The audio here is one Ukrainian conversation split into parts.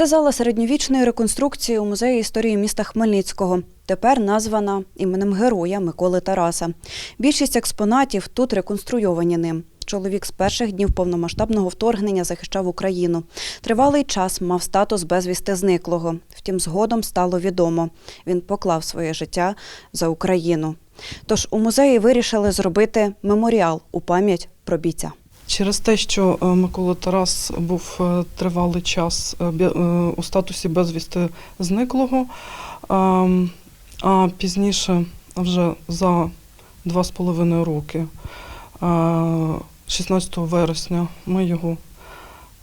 Це зала середньовічної реконструкції у музеї історії міста Хмельницького. Тепер названа іменем героя Миколи Тараса. Більшість експонатів тут реконструйовані ним. Чоловік з перших днів повномасштабного вторгнення захищав Україну. Тривалий час мав статус безвісти зниклого. Втім, згодом стало відомо. Він поклав своє життя за Україну. Тож у музеї вирішили зробити меморіал у пам'ять про бійця. Через те, що е, Микола Тарас був е, тривалий час е, у статусі безвісти зниклого, ем, а пізніше, вже за два з половиною роки, е, 16 вересня, ми його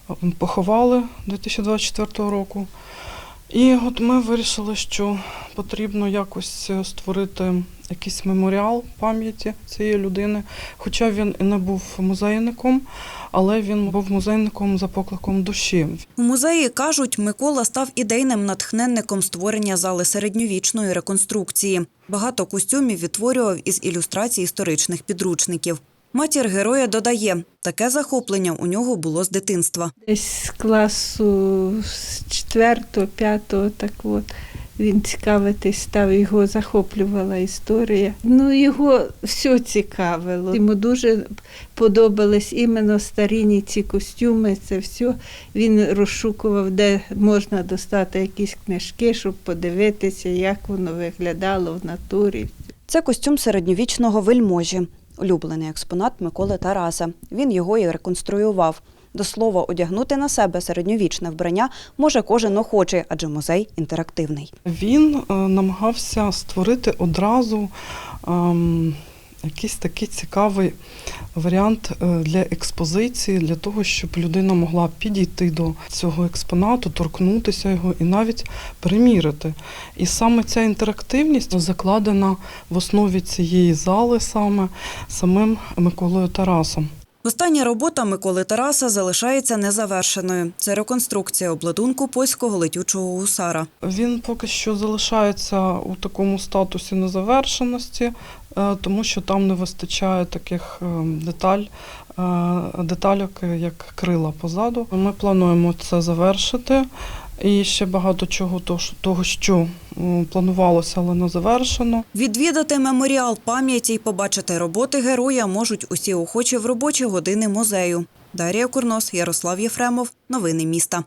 е, поховали 2024 року. І от ми вирішили, що потрібно якось створити якийсь меморіал пам'яті цієї людини. Хоча він і не був музейником, але він був музейником за покликом душі. У музеї кажуть, Микола став ідейним натхненником створення зали середньовічної реконструкції. Багато костюмів відтворював із ілюстрацій історичних підручників. Матір героя додає, таке захоплення у нього було з дитинства. Десь з класу з четвертого, п'ятого, так от. Він цікавитись став, його захоплювала історія. Ну, його все цікавило. Йому дуже подобались іменно старінні ці костюми, це все. Він розшукував, де можна достати якісь книжки, щоб подивитися, як воно виглядало в натурі. Це костюм середньовічного вельможі, улюблений експонат Миколи Тараса. Він його і реконструював. До слова, одягнути на себе середньовічне вбрання може кожен охочий, адже музей інтерактивний. Він е, намагався створити одразу ем, якийсь такий цікавий варіант е, для експозиції, для того, щоб людина могла підійти до цього експонату, торкнутися його і навіть примірити. І саме ця інтерактивність закладена в основі цієї зали саме самим Миколою Тарасом. Остання робота Миколи Тараса залишається незавершеною. Це реконструкція обладунку польського летючого гусара. Він поки що залишається у такому статусі незавершеності, е, тому що там не вистачає таких е, деталь, е, детальок, як крила позаду. Ми плануємо це завершити. І ще багато чого того, що планувалося, але не завершено. Відвідати меморіал пам'яті і побачити роботи героя можуть усі охочі в робочі години музею. Дар'я Курнос, Ярослав Єфремов. Новини міста.